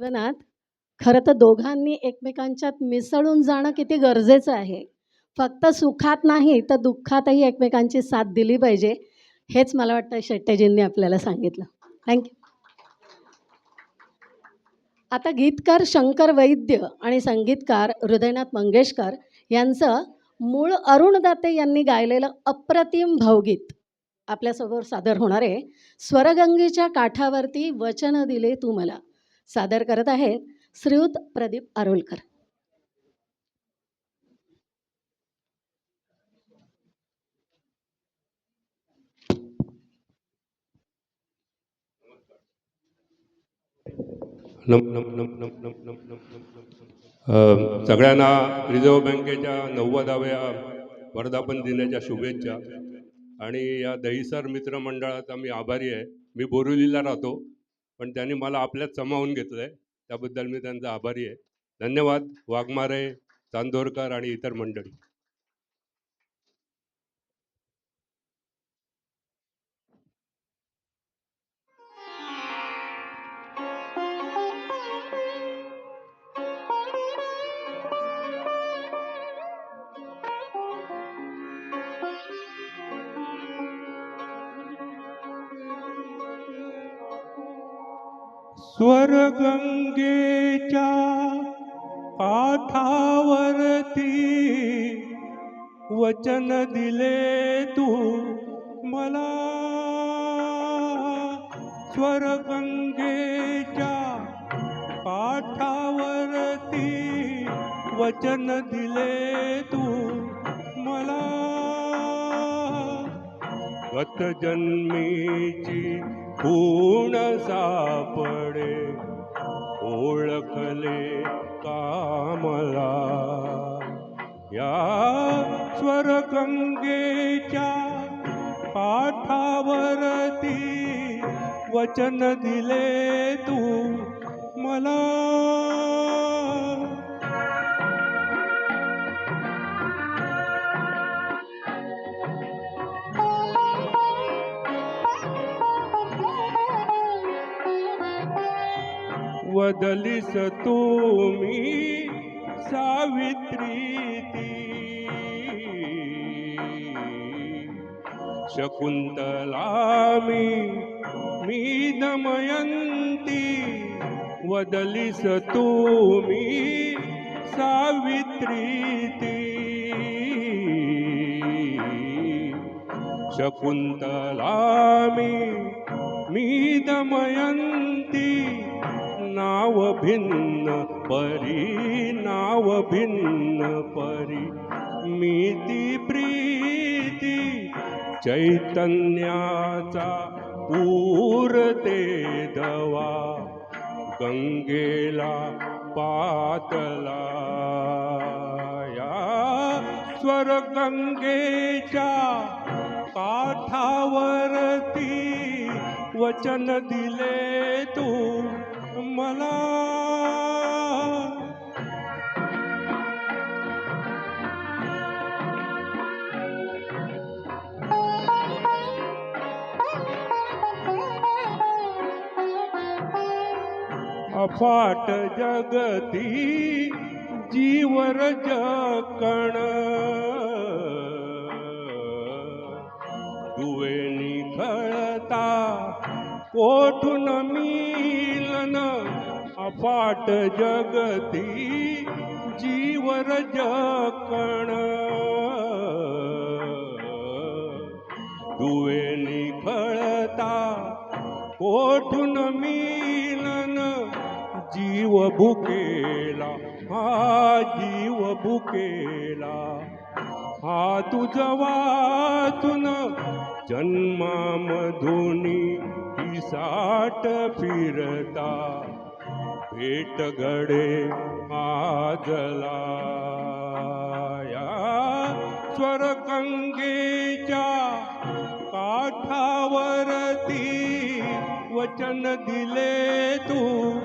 जीवनात खरं तर दोघांनी एकमेकांच्यात मिसळून जाणं किती गरजेचं आहे. फक्त सुखात नाही तर दुःखातही एकमेकांची साथ दिली पाहिजे. हेच मला वाटतं शेट्टेजींनी आपल्याला सांगितलं. थँक्यू आता गीतकार शंकर वैद्य आणि संगीतकार हृदयनाथ मंगेशकर यांचं मूळ अरुण दाते यांनी गायलेलं अप्रतिम भावगीत आपल्यासमोर सादर होणार आहे. स्वरगंगेच्या काठावरती वचन दिले तू मला. सादर करत आहेत श्रीयुत प्रदीप आरोलकर. सगळ्यांना रिझर्व्ह बँकेच्या नव्वदाव्या वर्धापन दिनाच्या शुभेच्छा. आणि या दहिसर मित्रमंडळाचा मी आभारी आहे. मी बोरिवलीला राहतो. पण त्यांनी मला आपल्यात समावून घेतलं आहे त्याबद्दल मी त्यांचा आभारी आहे. धन्यवाद. वाघमारे चांदोरकर आणि इतर मंडळी. स्वरगंगेच्या काठावरती वचन दिले तू मला. स्वरगंगेच्या काठावरती वचन दिले तू मला. गत जन्मीची पूर्ण सा ओळखले कामला. या स्वरगंगेच्या काठावरती वचन दिले तू. मला वदलीस तू मी सावित्री शकुंतला मी मी दमयंती वदलीस तू मी सावित्री शकुंतला मी दमयंती नाव भिन्न परी नाव भिन्न परी मिती प्रीती चैतन्याचा पूर ते दवा गंगेला पातला या स्वर गंगेच्या काठावरती वचन दिले तू. अफाट जगती जीवर जकण. दुवे निखळता कोठून मिलन? अफाट जगती जीवर जकण. दुवे निखळता कोठून मी जीव भुकेला हा जीव भुकेला. हा तुझ वाचून जन्मामधुनी ही साठ फिरता. भेट घडे आजला या स्वरगंगेच्या काठावरती वचन दिले तू.